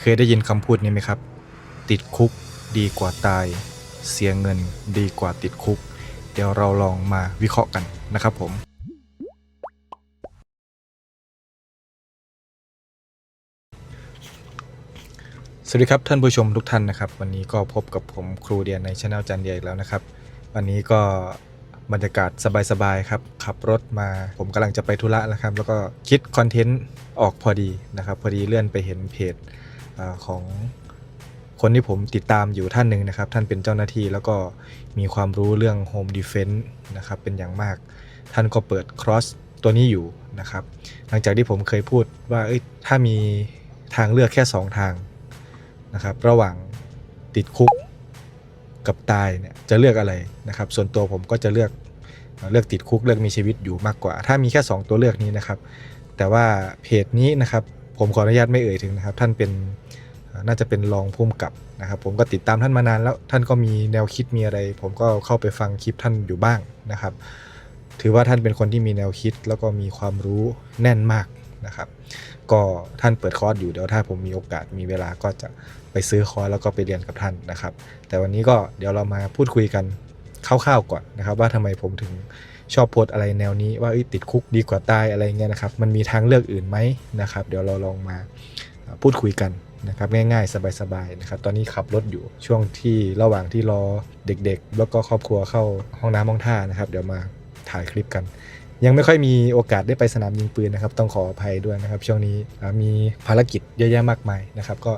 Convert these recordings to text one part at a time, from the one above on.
เคยได้ยินคำพูดนี้ไหมครับ ติดคุกดีกว่าตาย เสียเงินดีกว่าติดคุก เดี๋ยวเราลองมาวิเคราะห์กันนะครับผม สวัสดีครับท่านผู้ชมทุกท่านนะครับ วันนี้ก็พบกับผมครูเดียนในช anel จันเดียอีกแล้วนะครับ วันนี้ก็บรรยากาศสบายๆครับ ขับรถมาผมกำลังจะไปธุระแล้วครับ แล้วก็คิดคอนเทนต์ออกพอดีนะครับ พอดีเลื่อนไปเห็นเพจ อของคนที่ผมติดตามอยู่ท่านหนึ่งนะครับ ท่านเป็นเจ้าหน้าที่แล้วก็มีความรู้เรื่อง Home Defense นะครับเป็นอย่างมาก ท่านก็เปิด cross ตัวนี้อยู่นะครับ หลังจากที่ผมเคยพูดว่าถ้ามีทางเลือกแค่ 2 ทางนะครับ ระหว่างติดคุกกับตายเนี่ยจะเลือกอะไรนะครับ ส่วนตัวผมก็จะเลือกเลือกติดคุกเลือกมีชีวิตอยู่มากกว่า ถ้ามีแค่ 2 ตัวเลือกนี้นะครับ แต่ว่าเพจนี้นะครับ ผมขออนุญาตไม่เอ่ยถึงนะครับ ท่านเป็น น่าจะเป็นรองผู้กำกับนะครับผมก็ติดตามท่านมานานแล้วท่านก็มีแนวคิดมีอะไร ผมก็เข้าไปฟังคลิปท่านอยู่บ้างนะครับ ถือว่าท่านเป็นคนที่มีแนวคิดแล้วก็มีความรู้แน่นมากนะครับ ก็ท่านเปิดคอร์สอยู่เดี๋ยวถ้าผมมีโอกาสมีเวลาก็จะไปซื้อคอร์สแล้วก็ไปเรียนกับท่านนะครับ แต่วันนี้ก็เดี๋ยวเรามาพูดคุยกันคร่าวๆก่อนนะครับ ว่าทำไมผมถึงชอบโพสอะไรแนวนี้ว่าติดคุกดีกว่าตายอะไรเงี้ยนะครับ มันมีทางเลือกอื่นไหมนะครับ เดี๋ยวเราลองมาพูดคุยกัน นะครับง่ายๆ สบายๆนะครับตอนนี้ขับรถอยู่ช่วงที่ระหว่างที่รอเด็กๆ แล้วก็ครอบครัวเข้าห้องน้ำห้องท่านะครับเดี๋ยวมาถ่ายคลิปกัน ยังไม่ค่อยมีโอกาสได้ไปสนามยิงปืนนะครับ ต้องขออภัยด้วยนะครับ ช่วงนี้มีภารกิจเยอะแยะมากมายนะครับ ก็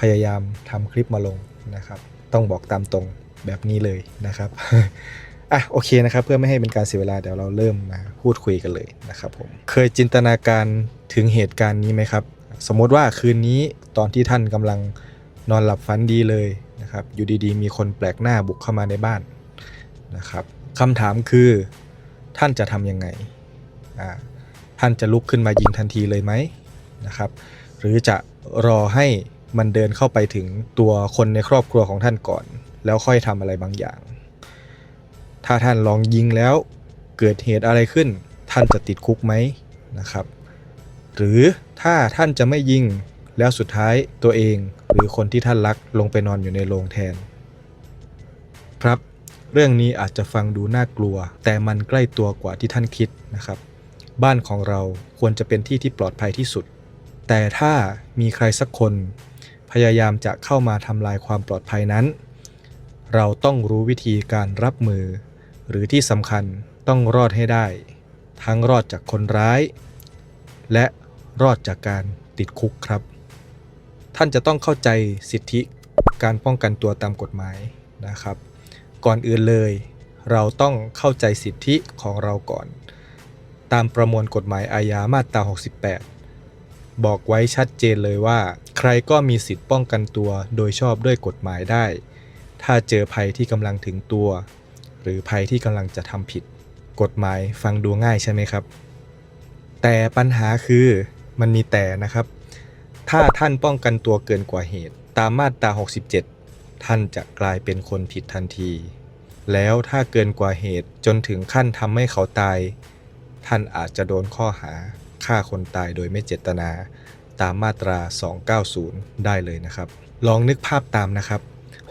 พยายามทำคลิปมาลงนะครับ ต้องบอกตามตรงแบบนี้เลยนะครับอะโอเคนะครับเพื่อไม่ให้เป็นการเสียเวลาเดี๋ยวเราเริ่มมาพูดคุยกันเลยนะครับผมเคยจินตนาการถึงเหตุการณ์นี้ไหมครับ สมมติว่าคืนนี้ตอนที่ท่านกำลังนอนหลับฝันดีเลยนะครับ อยู่ดีๆ มีคนแปลกหน้าบุกเข้ามาในบ้านนะครับคำถามคือท่านจะทำยังไง ท่านจะลุกขึ้นมายิงทันทีเลยไหมนะครับ หรือจะรอให้มันเดินเข้าไปถึงตัวคนในครอบครัวของท่านก่อน แล้วค่อยทำอะไรบางอย่าง ถ้าท่านลองยิงแล้วเกิดเหตุอะไรขึ้น ท่านจะติดคุกไหมนะครับ หรือถ้าท่านจะไม่ยิง แล้วสุดท้ายตัวเองหรือคนที่ท่านรักลงไปนอนอยู่ในโรงแทน ครับ เรื่องนี้อาจจะฟังดูน่ากลัว แต่มันใกล้ตัวกว่าที่ท่านคิดนะครับ บ้านของเราควรจะเป็นที่ที่ปลอดภัยที่สุด แต่ถ้ามีใครสักคน พยายามจะเข้ามาทำลายความปลอดภัยนั้น เราต้องรู้วิธีการรับมือ หรือที่สำคัญต้องรอดให้ได้ ทั้งรอดจากคนร้าย และรอดจากการติดคุกครับ ท่านจะต้องเข้าใจสิทธิการป้องกันตัวตามกฎหมายนะครับ ก่อนอื่นเลย เราต้องเข้าใจสิทธิของเราก่อน ตามประมวลกฎหมายอาญามาตรา 68 บอกไว้ชัดเจนเลยว่า ใครก็มีสิทธิป้องกันตัวโดยชอบด้วยกฎหมายได้ ถ้าเจอภัยที่กำลังถึงตัว หรือภัยที่กำลังจะทำผิด กฎหมายฟังดูง่ายใช่ไหมครับ แต่ปัญหาคือมันมีแต่นะครับ ถ้าท่านป้องกันตัวเกินกว่าเหตุ ตามมาตรา 67 ท่านจะกลายเป็นคนผิดทันที แล้วถ้าเกินกว่าเหตุจนถึงขั้นทำให้เขาตาย ท่านอาจจะโดนข้อหาฆ่าคนตายโดยไม่เจตนา ตามมาตรา 290 ได้เลยนะครับ ลองนึกภาพตามนะครับ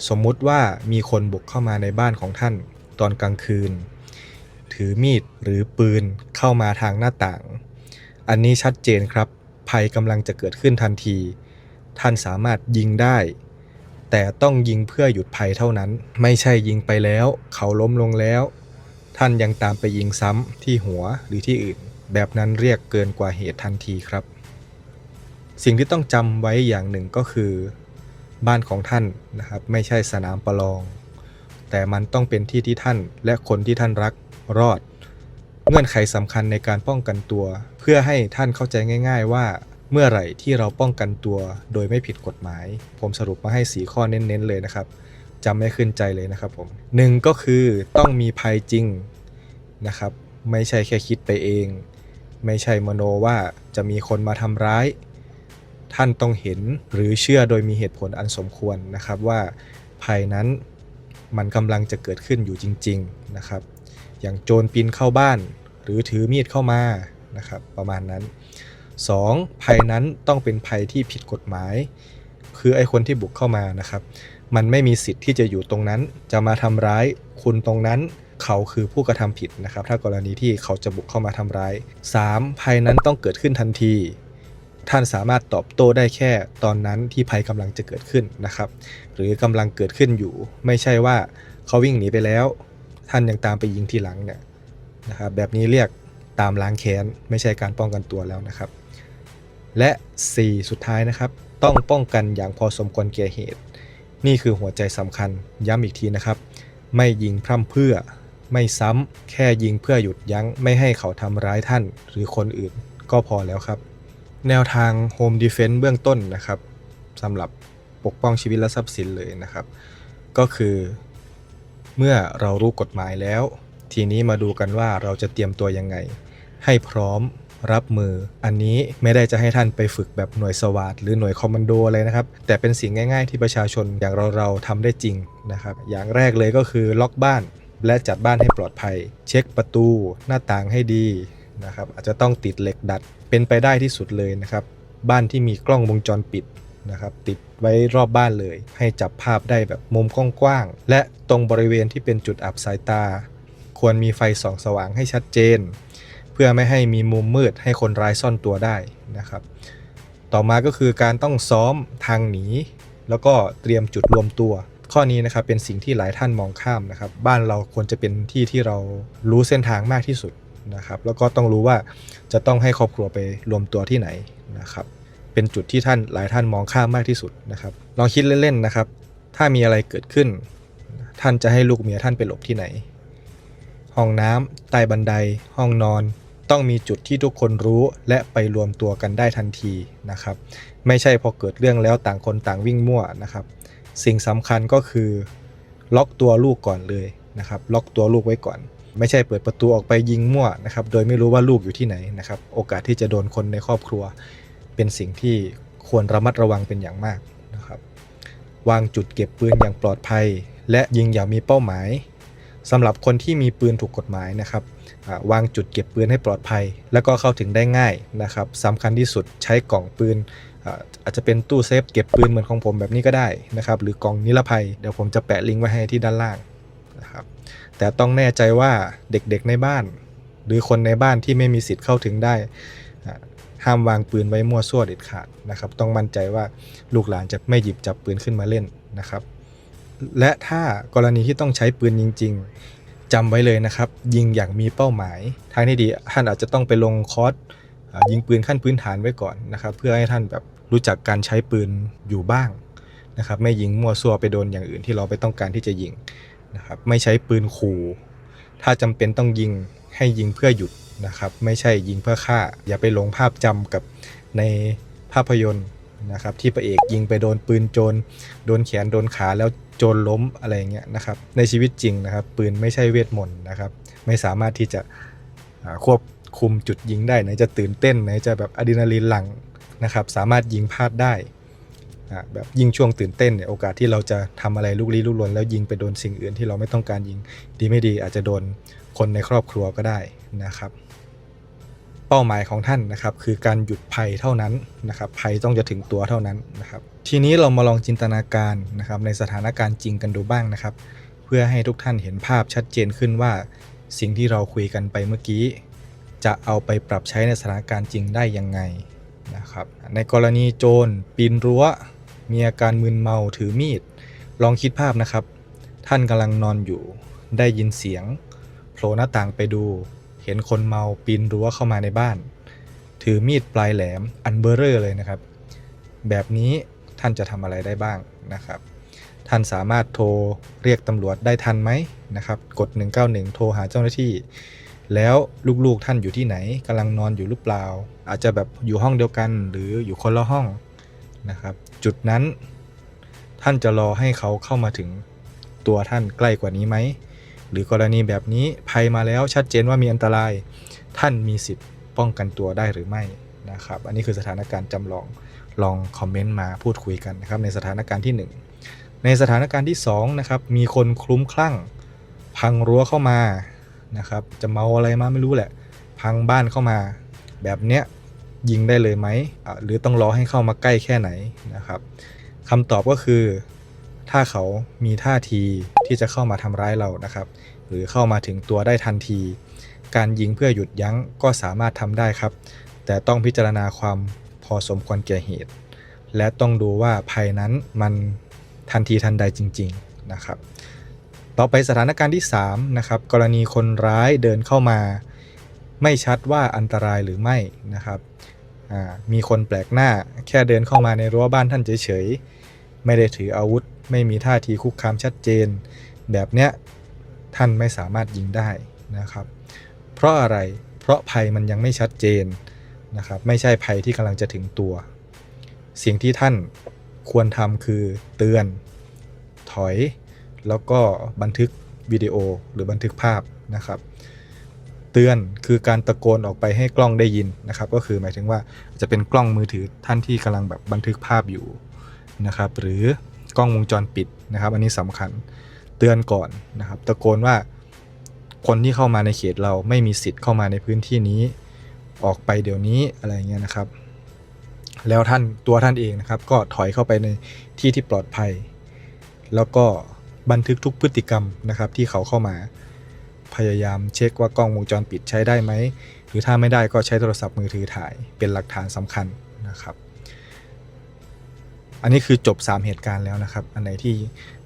สมมุติว่ามีคนบุกเข้ามาในบ้านของท่านตอนกลางคืน ถือมีดหรือปืนเข้ามาทางหน้าต่าง อันนี้ชัดเจนครับ ภัยกำลังจะเกิดขึ้นทันที ท่านสามารถยิงได้ แต่ต้องยิงเพื่อหยุดภัยเท่านั้น ไม่ใช่ยิงไปแล้ว เขาล้มลงแล้ว ท่านยังตามไปยิงซ้ำที่หัวหรือที่อื่น แบบนั้นเรียกเกินกว่าเหตุทันทีครับ สิ่งที่ต้องจำไว้อย่างหนึ่งก็คือ บ้านของท่านนะครับไม่ใช่สนามประลอง แต่มันต้องเป็นที่ที่ท่านและคนที่ท่านรักรอด เงื่อนไขสำคัญในการป้องกันตัว เพื่อให้ท่านเข้าใจง่าย ๆ ว่า เมื่อไหร่ที่เราป้องกันตัว โดยไม่ผิดกฎหมาย ผมสรุปมาให้ 4 ข้อเน้นๆเลยนะครับจำไม่ขึ้นใจเลยนะครับผมหนึ่งก็คือต้องมีภัยจริงนะครับไม่ใช่แค่คิดไปเอง ไม่ใช่มโนว่าจะมีคนมาทำร้าย ท่านต้องเห็นหรือเชื่อโดยมีเหตุผลอันสมควรนะครับว่าภัยนั้นมันกำลังจะเกิดขึ้นอยู่จริง ๆนะครับ อย่างโจรปีนเข้าบ้าน หรือถือมีดเข้ามานะครับประมาณนั้น 2. ภัยนั้นต้องเป็นภัยที่ผิดกฎหมาย คือไอ้คนที่บุกเข้ามานะครับ มันไม่มีสิทธิ์ที่จะอยู่ตรงนั้น จะมาทำร้ายคุณตรงนั้นเขาคือผู้กระทำผิดนะครับ ถ้ากรณีที่เขาจะบุกเข้ามาทำร้าย 3. ภัยนั้นต้องเกิดขึ้นทันที ท่านสามารถตอบโต้ได้แค่ตอนนั้นที่ภัยกำลังจะเกิดขึ้นนะครับ หรือกำลังเกิดขึ้นอยู่ ไม่ใช่ว่าเขาวิ่งหนีไปแล้ว ท่านยังตามไปยิงทีหลังเนี่ยนะครับแบบนี้เรียกตามล้างแค้นไม่ใช่การป้องกันตัวแล้วนะครับ และ 4 สุดท้ายนะครับ ต้องป้องกันอย่างพอสมควรแก่เหตุ นี่คือหัวใจสำคัญย้ำอีกทีนะครับ ไม่ยิงพร่ำเพื่อไม่ซ้ำแค่ยิงเพื่อหยุดยั้งไม่ให้เขาทำร้ายท่านหรือคนอื่นก็พอแล้วครับ แนวทาง Home Defense เบื้องต้นนะครับสำหรับปกป้องชีวิตและทรัพย์สินเลยนะครับ ก็คือ เมื่อเรารู้กฎหมายแล้ว ทีนี้มาดูกันว่าเราจะเตรียมตัวยังไง ให้พร้อมรับมือ อันนี้ไม่ได้จะให้ท่านไปฝึกแบบหน่วยสวาทหรือหน่วยคอมมานโดอะไรนะครับ แต่เป็นสิ่งง่าย ๆ ที่ประชาชนอย่างเราเราทำได้จริงนะครับ อย่างแรกเลยก็คือล็อกบ้าน และจัดบ้านให้ปลอดภัย เช็คประตูหน้าต่างให้ดีนะครับ อาจจะต้องติดเหล็กดัด เป็นไปได้ที่สุดเลยนะครับ บ้านที่มีกล้องวงจรปิด นะครับติดไว้รอบบ้านเลย ให้จับภาพได้แบบมุมกว้างๆและตรงบริเวณที่เป็นจุดอับสายตา ควรมีไฟส่องสว่างให้ชัดเจน เพื่อไม่ให้มีมุมมืดให้คนร้ายซ่อนตัวได้นะครับ ต่อมาก็คือการต้องซ้อมทางหนี แล้วก็เตรียมจุดรวมตัวข้อนี้นะครับเป็นสิ่งที่หลายท่านมองข้ามนะครับ บ้านเราควรจะเป็นที่ที่เรารู้เส้นทางมากที่สุดนะครับ แล้วก็ต้องรู้ว่าจะต้องให้ครอบครัวไปรวมตัวที่ไหนนะครับ เป็นจุดที่ท่านหลายท่านมองข้ามมากที่สุดนะครับ ลองคิดเล่นๆนะครับ ถ้ามีอะไรเกิดขึ้น ท่านจะให้ลูกเมียท่านไปหลบที่ไหน ห้องน้ำใต้บันได ห้องนอน ต้องมีจุดที่ทุกคนรู้และไปรวมตัวกันได้ทันทีนะครับ ไม่ใช่พอเกิดเรื่องแล้วต่างคนต่างวิ่งมั่วนะครับ สิ่งสำคัญก็คือ ล็อกตัวลูกก่อนเลยนะครับ ล็อกตัวลูกไว้ก่อนไม่ใช่เปิดประตูออกไปยิงมั่วนะครับ โดยไม่รู้ว่าลูกอยู่ที่ไหนนะครับ โอกาสที่จะโดนคนในครอบครัว เป็นสิ่งที่ควรระมัดระวังเป็นอย่างมากนะครับ วางจุดเก็บปืนอย่างปลอดภัย และยิงอย่างมีเป้าหมายสำหรับคนที่มีปืนถูกกฎหมายนะครับวางจุดเก็บปืนให้ปลอดภัย แล้วก็เข้าถึงได้ง่ายนะครับสำคัญที่สุดใช้กล่องปืนอาจจะเป็นตู้เซฟเก็บปืนเหมือนของผมแบบนี้ก็ได้นะครับ หรือกล่องนิรภัยเดี๋ยวผมจะแปะลิงก์ไว้ให้ที่ด้านล่างนะครับแต่ต้องแน่ใจว่าเด็กๆในบ้าน หรือคนในบ้านที่ไม่มีสิทธิ์เข้าถึงได้ ห้ามวางปืนไว้มั่วซั่วเด็ดขาดนะครับ ต้องมั่นใจว่าลูกหลานจะไม่หยิบจับปืนขึ้นมาเล่นนะครับ และถ้ากรณีที่ต้องใช้ปืนจริง ๆจำไว้เลยนะครับ ยิงอย่างมีเป้าหมายทางที่ดีท่านอาจจะต้องไปลงคอร์สยิงปืนขั้นพื้นฐานไว้ก่อนนะครับ เพื่อให้ท่านแบบรู้จักการใช้ปืนอยู่บ้างนะครับ ไม่ยิงมั่วซั่วไปโดนอย่างอื่นที่เราไม่ต้องการที่จะยิงนะครับ ไม่ใช้ปืนขู่ถ้าจำเป็นต้องยิงให้ยิงเพื่อหยุด นะครับไม่ใช่ยิงเพื่อฆ่า อย่าไปหลงภาพจำกับในภาพยนตร์นะครับที่พระเอกยิงไปโดนปืนโจรโดนแขนโดนขาแล้วโจรล้มอะไรเงี้ยนะครับในชีวิตจริงนะครับ ปืนไม่ใช่เวทมนต์นะครับไม่สามารถที่จะควบคุมจุดยิงได้ไหนจะตื่นเต้นไหนจะแบบอะดรีนาลีนหลั่งนะครับสามารถยิงพลาดได้แบบยิงช่วงตื่นเต้นเนี่ยโอกาสที่เราจะทำอะไรลุกลี้ลุกลนแล้วยิงไปโดนสิ่งอื่นที่เราไม่ต้องการยิงดีไม่ดีอาจจะโดนคนในครอบครัวก็ได้นะครับ เป้าหมายของท่านนะครับคือการหยุดภัยเท่านั้นนะครับภัยต้องจะถึงตัวเท่านั้นนะครับทีนี้เรามาลองจินตนาการนะครับในสถานการณ์จริงกันดูบ้างนะครับ เพื่อให้ทุกท่านเห็นภาพชัดเจนขึ้นว่า สิ่งที่เราคุยกันไปเมื่อกี้ จะเอาไปปรับใช้ในสถานการณ์จริงได้ยังไงนะครับในกรณีโจรปีนรั้ว มีอาการมึนเมาถือมีด ลองคิดภาพนะครับ ท่านกำลังนอนอยู่ ได้ยินเสียงโผล่หน้าต่างไปดู ห็นคนเมาปีนรั้วเข้ามาในบ้าน ถือมีดปลายแหลมอันเบอร์เรอร์เลยนะครับ แบบนี้ท่านจะทำอะไรได้บ้างนะครับ ท่านสามารถโทรเรียกตำรวจได้ทันไหมนะครับ กด 191 โทรหาเจ้าหน้าที่ แล้วลูกๆท่านอยู่ที่ไหนกำลังนอนอยู่หรือเปล่า อาจจะแบบอยู่ห้องเดียวกันหรืออยู่คนละห้องนะครับ จุดนั้นท่านจะรอให้เขาเข้ามาถึงตัวท่านใกล้กว่านี้ไหม หรือกรณีแบบนี้ภัยมาแล้วชัดเจนว่ามีอันตราย ท่านมีสิทธิ์ป้องกันตัวได้หรือไม่นะครับ อันนี้คือสถานการณ์จำลองลองคอมเมนต์มาพูดคุยกันนะครับในสถานการณ์ที่ 1 ในสถานการณ์ที่2นะครับมีคนคลุ้มคลั่ง พังรั้วเข้ามานะครับจะเมาอะไรมาไม่รู้แหละ พังบ้านเข้ามา แบบเนี้ยยิงได้เลยไหมหรือต้องรอให้เข้ามาใกล้แค่ไหนนะครับคำตอบก็คือ ถ้าเขามีท่าทีที่จะเข้ามาทำร้ายเรานะครับ หรือเข้ามาถึงตัวได้ทันที การยิงเพื่อหยุดยั้งก็สามารถทำได้ครับ แต่ต้องพิจารณาความพอสมควรแก่เหตุ และต้องดูว่าภัยนั้นมันทันทีทันใดจริง ๆนะครับ ต่อไปสถานการณ์ที่3นะครับกรณีคนร้ายเดินเข้ามา ไม่ชัดว่าอันตรายหรือไม่นะครับมีคนแปลกหน้าแค่เดินเข้ามาในรั้วบ้านท่านเฉยๆไม่ได้ถืออาวุธ ไม่มีท่าทีคุกคามชัดเจน แบบเนี้ยท่านไม่สามารถยิงได้นะครับ เพราะอะไรเพราะภัยมันยังไม่ชัดเจนนะครับไม่ใช่ภัยที่กำลังจะถึงตัว สิ่งที่ท่านควรทำคือเตือน ถอย แล้วก็บันทึกวิดีโอหรือบันทึกภาพนะครับ เตือนคือการตะโกนออกไปให้กล้องได้ยินนะครับ ก็คือหมายถึงว่าจะเป็นกล้องมือถือท่านที่กำลังแบบบันทึกภาพอยู่นะครับ หรือ กล้องวงจรปิดนะครับ อันนี้สำคัญเตือนก่อนนะครับ ตะโกนว่าคนที่เข้ามาในเขตเราไม่มีสิทธิ์เข้ามาในพื้นที่นี้ออกไปเดี๋ยวนี้อะไรเงี้ยนะครับ แล้วท่านตัวท่านเองนะครับ ก็ถอยเข้าไปในที่ที่ปลอดภัย แล้วก็บันทึกทุกพฤติกรรมนะครับ ที่เขาเข้ามาพยายามเช็คว่ากล้องวงจรปิดใช้ได้ไหมหรือถ้าไม่ได้ก็ใช้โทรศัพท์มือถือถ่ายเป็นหลักฐานสำคัญนะครับ อันนี้คือจบ 3 เหตุการณ์แล้วนะครับ อันไหนที่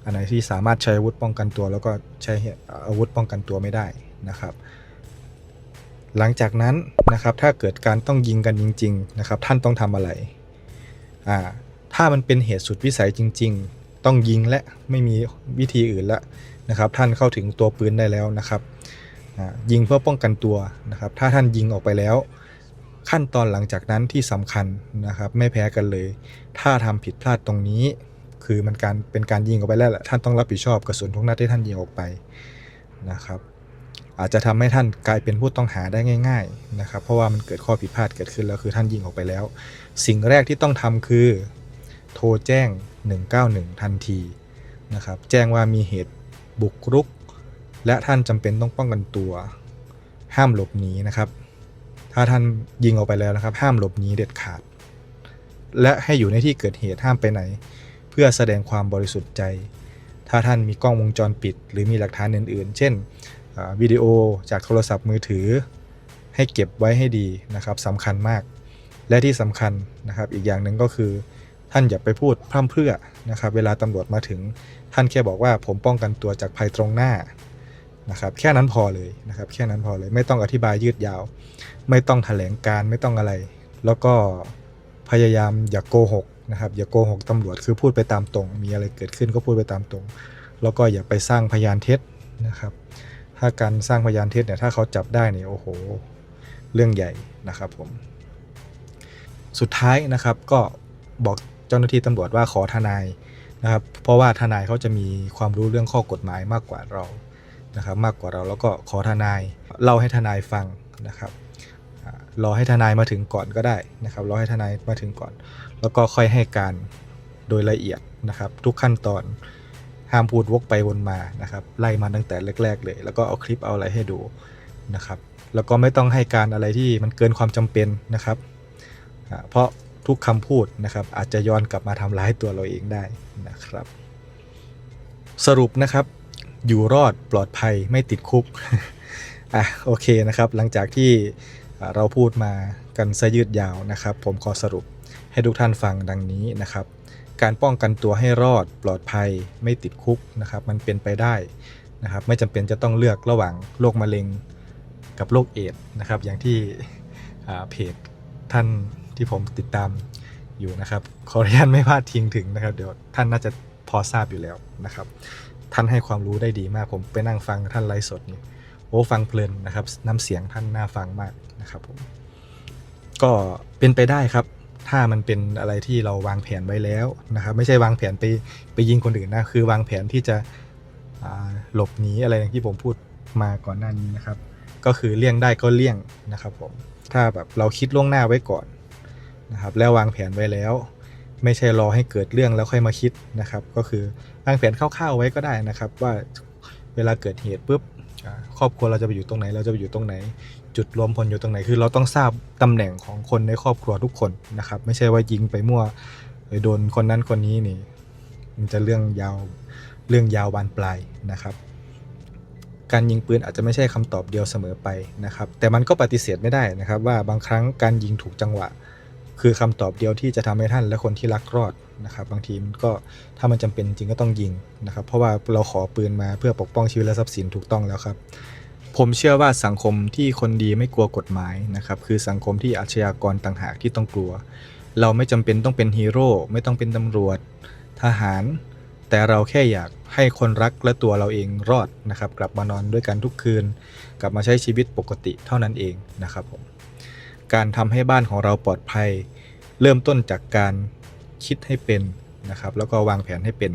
อันไหนที่สามารถใช้อาวุธป้องกันตัว แล้วก็ใช้อาวุธป้องกันตัวไม่ได้นะครับ หลังจากนั้นนะครับถ้าเกิดการต้องยิงกันจริง ๆ นะครับ ท่านต้องทำอะไรอ่าถ้ามันเป็นเหตุสุดวิสัยจริง ๆ ต้องยิงและไม่มีวิธีอื่นละนะครับ ท่านเข้าถึงตัวปืนได้แล้วนะครับยิงเพื่อป้องกันตัวนะครับ ถ้าท่านยิงออกไปแล้ว ขั้นตอนหลังจากนั้นที่สำคัญนะครับ ไม่แพ้กันเลย ถ้าทำผิดพลาดตรงนี้ คือมันการเป็นการยิงออกไปแล้วแหละท่านต้องรับผิดชอบกระสุนทุกนัดที่ท่านยิงออกไปนะครับ อาจจะทำให้ท่านกลายเป็นผู้ต้องหาได้ง่าย ๆนะครับ เพราะว่ามันเกิดข้อผิดพลาดเกิดขึ้นแล้วคือท่านยิงออกไปแล้ว สิ่งแรกที่ต้องทำคือ โทรแจ้ง 191 ทันทีนะครับ แจ้งว่ามีเหตุบุกรุก และท่านจำเป็นต้องป้องกันตัว ห้ามหลบหนีนะครับ ถ้าท่านยิงออกไปแล้วนะครับ ห้ามหลบหนีเด็ดขาด และให้อยู่ในที่เกิดเหตุห้ามไปไหน เพื่อแสดงความบริสุทธิ์ใจ ถ้าท่านมีกล้องวงจรปิด หรือมีหลักฐานอื่น ๆ เช่นวิดีโอจากโทรศัพท์มือถือ ให้เก็บไว้ให้ดีนะครับสำคัญมาก และที่สำคัญนะครับอีกอย่างหนึ่งก็คือ ท่านอย่าไปพูดพร่ำเพื่อนะครับ เวลาตำรวจมาถึง ท่านแค่บอกว่าผมป้องกันตัวจากภัยตรงหน้านะครับแค่นั้นพอเลยนะครับแค่นั้นพอเลยไม่ต้องอธิบายยืดยาว ไม่ต้องแถลงการไม่ต้องอะไร แล้วก็พยายามอย่าโกหกนะครับอย่าโกหกตำรวจคือพูดไปตามตรง มีอะไรเกิดขึ้นก็พูดไปตามตรง แล้วก็อย่าไปสร้างพยานเท็จนะครับ ถ้าการสร้างพยานเท็จเนี่ยถ้าเขาจับได้เนี่ยโอ้โห เรื่องใหญ่นะครับผม สุดท้ายนะครับก็บอกเจ้าหน้าที่ตำรวจว่าขอทนายนะครับ เพราะว่าทนายเขาจะมีความรู้เรื่องข้อกฎหมายมากกว่าเรานะครับ มากกว่าเราแล้วก็ขอทนายเล่าให้ทนายฟังนะครับ รอให้ทนายมาถึงก่อนก็ได้นะครับ รอให้ทนายมาถึงก่อน แล้วก็ค่อยให้การโดยละเอียดนะครับ ทุกขั้นตอนห้ามพูดวกไปวนมานะครับ ไล่มาตั้งแต่แรก ๆ เลย แล้วก็เอาคลิปเอาอะไรให้ดูนะครับ แล้วก็ไม่ต้องให้การอะไรที่มันเกินความจำเป็นนะครับ เพราะทุกคำพูดนะครับ อาจจะย้อนกลับมาทำร้ายตัวเราเองได้นะครับ สรุปนะครับอยู่รอดปลอดภัยไม่ติดคุกอะโอเคนะครับ หลังจากที่ เราพูดมากันซะยืดยาวนะครับ ผมขอสรุปให้ทุกท่านฟังดังนี้นะครับ การป้องกันตัวให้รอดปลอดภัยไม่ติดคุกนะครับ มันเป็นไปได้นะครับ ไม่จำเป็นจะต้องเลือกระหว่างโรคมะเร็งกับโรคเอดนะครับ อย่างที่เพจท่านที่ผมติดตามอยู่นะครับขออนุญาตไม่พลาดทิ้งถึงนะครับ เดี๋ยวท่านน่าจะพอทราบอยู่แล้วนะครับ ท่านให้ความรู้ได้ดีมากผมไปนั่งฟังท่านไลฟ์สดนี่ โอ้ฟังเพลินนะครับน้ำเสียงท่านน่าฟังมากนะครับผมก็เป็นไปได้ครับ ถ้ามันเป็นอะไรที่เราวางแผนไว้แล้วนะครับ ไม่ใช่วางแผนไปไปยิงคนอื่นนะ คือวางแผนที่จะหลบหนีอะไรอย่างที่ผมพูดมาก่อนหน้านี้นะครับ ก็คือเลี่ยงได้ก็เลี่ยงนะครับผมถ้าแบบเราคิดล่วงหน้าไว้ก่อนนะครับ แล้ววางแผนไว้แล้ว ไม่ใช่รอให้เกิดเรื่องแล้วค่อยมาคิดนะครับ ก็คือวางแผนคร่าวๆไว้ก็ได้นะครับ ว่าเวลาเกิดเหตุปุ๊บ ครอบครัวเราจะไปอยู่ตรงไหน เราจะไปอยู่ตรงไหน จุดรวมพลอยู่ตรงไหน คือเราต้องทราบตำแหน่งของคนในครอบครัวทุกคนนะครับ ไม่ใช่ว่ายิงไปมั่วไปโดนคนนั้นคนนี้นี่ มันจะเรื่องยาวเรื่องยาวบานปลายนะครับ การยิงปืนอาจจะไม่ใช่คำตอบเดียวเสมอไปนะครับ แต่มันก็ปฏิเสธไม่ได้นะครับ ว่าบางครั้งการยิงถูกจังหวะ คือคำตอบเดียวที่จะทำให้ท่านและคนที่รักรอดนะครับบางทีมันก็ถ้ามันจำเป็นจริงก็ต้องยิงนะครับเพราะว่าเราขอปืนมาเพื่อปกป้องชีวิตและทรัพย์สินถูกต้องแล้วครับ ผมเชื่อว่าสังคมที่คนดีไม่กลัวกฎหมายนะครับคือสังคมที่อาชญากรต่างหากที่ต้องกลัว เราไม่จำเป็นต้องเป็นฮีโร่ไม่ต้องเป็นตำรวจทหาร แต่เราแค่อยากให้คนรักและตัวเราเองรอดนะครับกลับมานอนด้วยกันทุกคืน กลับมาใช้ชีวิตปกติเท่านั้นเองนะครับผม การทำให้บ้านของเราปลอดภัย เริ่มต้นจากการคิดให้เป็นนะครับ แล้วก็วางแผนให้เป็น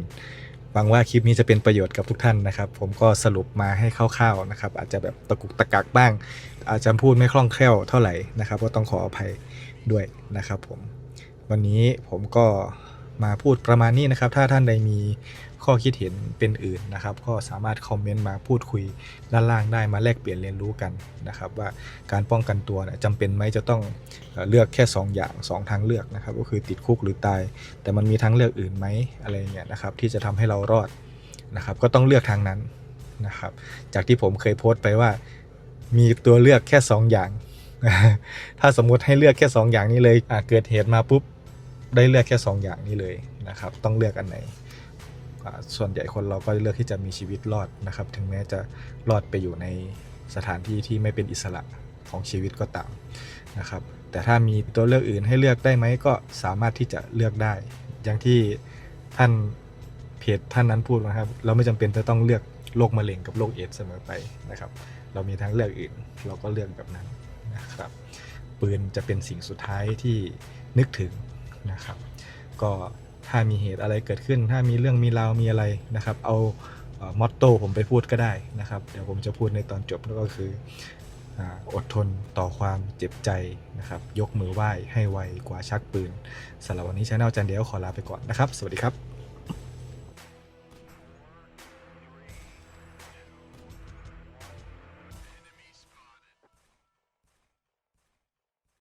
หวังว่าคลิปนี้จะเป็นประโยชน์กับทุกท่านนะครับ ผมก็สรุปมาให้คร่าวๆนะครับ อาจจะแบบตะกุกตะกักบ้าง อาจจะพูดไม่คล่องแคล่วเท่าไหร่นะครับ ก็ต้องขออภัยด้วยนะครับผมวันนี้ผมก็มาพูดประมาณนี้นะครับ ถ้าท่านใดมี ข้อคิดเห็นเป็นอื่นนะครับ ก็สามารถคอมเมนต์มาพูดคุยด้านล่างได้มาแลกเปลี่ยนเรียนรู้กันนะครับ ว่าการป้องกันตัวเนี่ยจำเป็นไหมจะต้องเลือกแค่ 2 อย่าง 2 ทางเลือกนะครับ ก็คือติดคุกหรือตาย แต่มันมีทางเลือกอื่นไหมอะไรเงี้ยนะครับ ที่จะทำให้เรารอดนะครับ ก็ต้องเลือกทางนั้นนะครับ จากที่ผมเคยโพสต์ไปว่ามีตัวเลือกแค่ 2 อย่าง ถ้าสมมุติให้เลือกแค่ 2 อย่างนี้เลยอะเกิดเหตุมาปุ๊บได้เลือกแค่ 2 อย่างนี้เลยนะครับ ต้องเลือกอันไหน ส่วนใหญ่คนเราก็เลือกที่จะมีชีวิตรอดนะครับ ถึงแม้จะรอดไปอยู่ในสถานที่ที่ไม่เป็นอิสระของชีวิตก็ตามนะครับ แต่ถ้ามีตัวเลือกอื่นให้เลือกได้ไหมก็สามารถที่จะเลือกได้ อย่างที่ท่านเพจท่านนั้นพูดนะครับ เราไม่จำเป็นจะต้องเลือกโรคมะเร็งกับโรคเอดส์เสมอไปนะครับ เรามีทางเลือกอื่น เราก็เลือกแบบนั้นนะครับ ปืนจะเป็นสิ่งสุดท้ายที่นึกถึงนะครับ ก็ ถ้ามีเหตุอะไรเกิดขึ้น ถ้ามีเรื่องมีราวมีอะไรนะครับ เอามอตโต้ผมไปพูดก็ได้นะครับ เดี๋ยวผมจะพูดในตอนจบก็คือออดทนต่อความเจ็บใจนะครับ ยกมือไหว้ให้ไวกว่าชักปืนสำหรับวันนี้ชาแนลจันเดียวขอลาไปก่อนนะครับ สวัสดีครับ